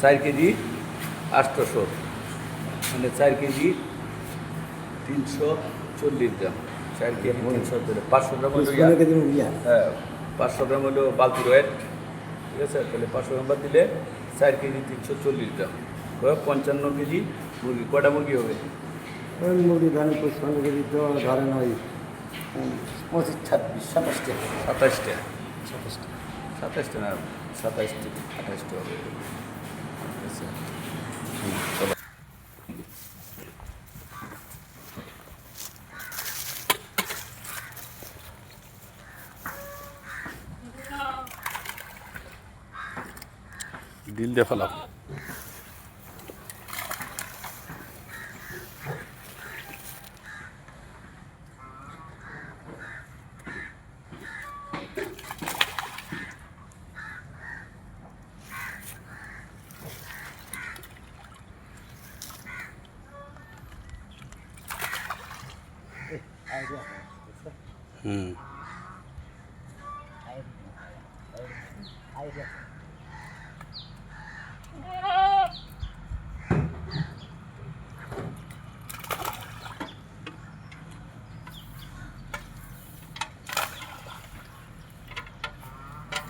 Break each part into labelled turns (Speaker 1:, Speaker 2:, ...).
Speaker 1: চার কেজি আটশোশো। মানে চার কেজি তিনশো চল্লিশ গ্রাম। চার কেজি তিনশো পাঁচশো গ্রাম। হ্যাঁ পাঁচশো গ্রাম হলো বালতি ওয়েট ঠিক আছে? তাহলে পাঁচশো গ্রাম বাদ দিলে চার কেজি তিনশো চল্লিশ গ্রাম। হয় পঞ্চান্ন কেজি মুরগি। কটা মুরগি হবে?
Speaker 2: মুরগি ধরেন পঁচপান্ন কেজি তো ধরেন ওই পঁচিশ ছাব্বিশ সাতাশটা
Speaker 1: সাতাশটা
Speaker 2: সাতাশটা
Speaker 1: সাতাশটা না সাতাশটি আঠাশটা হবে। আচ্ছা। দিল দিয়ে হুম।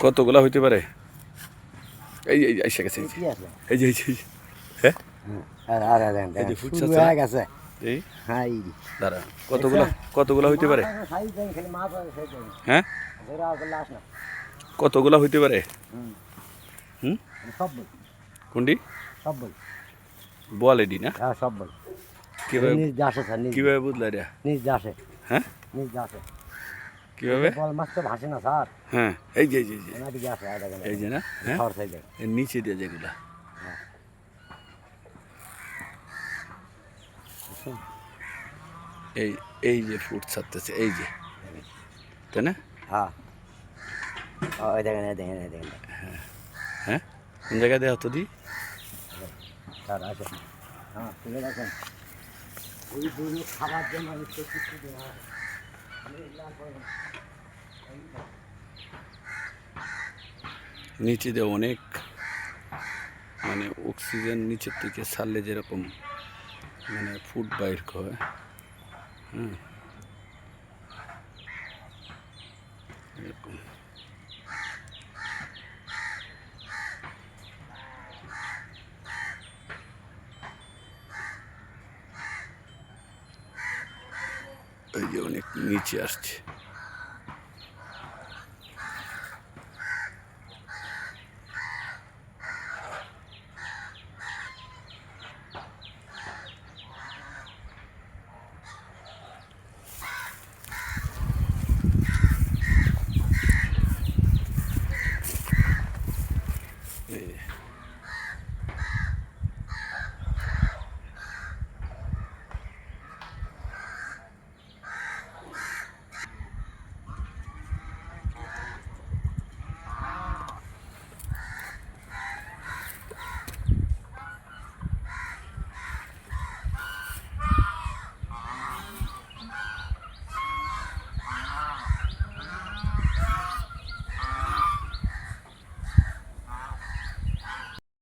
Speaker 1: কতগুলা হইতে পারে? এই এই এসে গেছে এই যে, এই যে। হ্যাঁ?
Speaker 2: আর আর আর
Speaker 1: এই যে ফুট
Speaker 2: শুরু
Speaker 1: চাচ্ছে না?
Speaker 2: হয়ে গেছে।
Speaker 1: এই?
Speaker 2: হাই।
Speaker 1: দাঁড়া কতগুলা কতগুলা হইতে পারে? হ্যাঁ? কতগুলা হইতে পারে?
Speaker 2: হুম। বল
Speaker 1: কোনটি?
Speaker 2: সব বল
Speaker 1: এডি না?
Speaker 2: হ্যাঁ সব বল
Speaker 1: কীভাবে
Speaker 2: নিজ দাসে স্যার নিজ।
Speaker 1: কীভাবে বুঝলা এটা?
Speaker 2: নিজ দাসে
Speaker 1: হ্যাঁ?
Speaker 2: নিজ দাসে
Speaker 1: কীভাবে?
Speaker 2: বল মাছ তো ভাসে না স্যার।
Speaker 1: হ্যাঁ এই যে এই যে এই যে। না? হ্যাঁ? নিচে দিয়ে যেগুলা। এই এই যে ফুট ছাড়তেছে এই যে। তাই না?
Speaker 2: হ্যাঁ। ওই দেখেন দেখেন দেখেন।
Speaker 1: হ্যাঁ? কোন জায়গায় দেওয়া তো দি?
Speaker 2: হ্যাঁ খাবার জন্য
Speaker 1: নিচে দিয়ে অনেক। মানে অক্সিজেন নিচের থেকে ছাড়লে যেরকম মানে ফুড বাইর হয় এরকম এই যে অনেক নিচে আসছে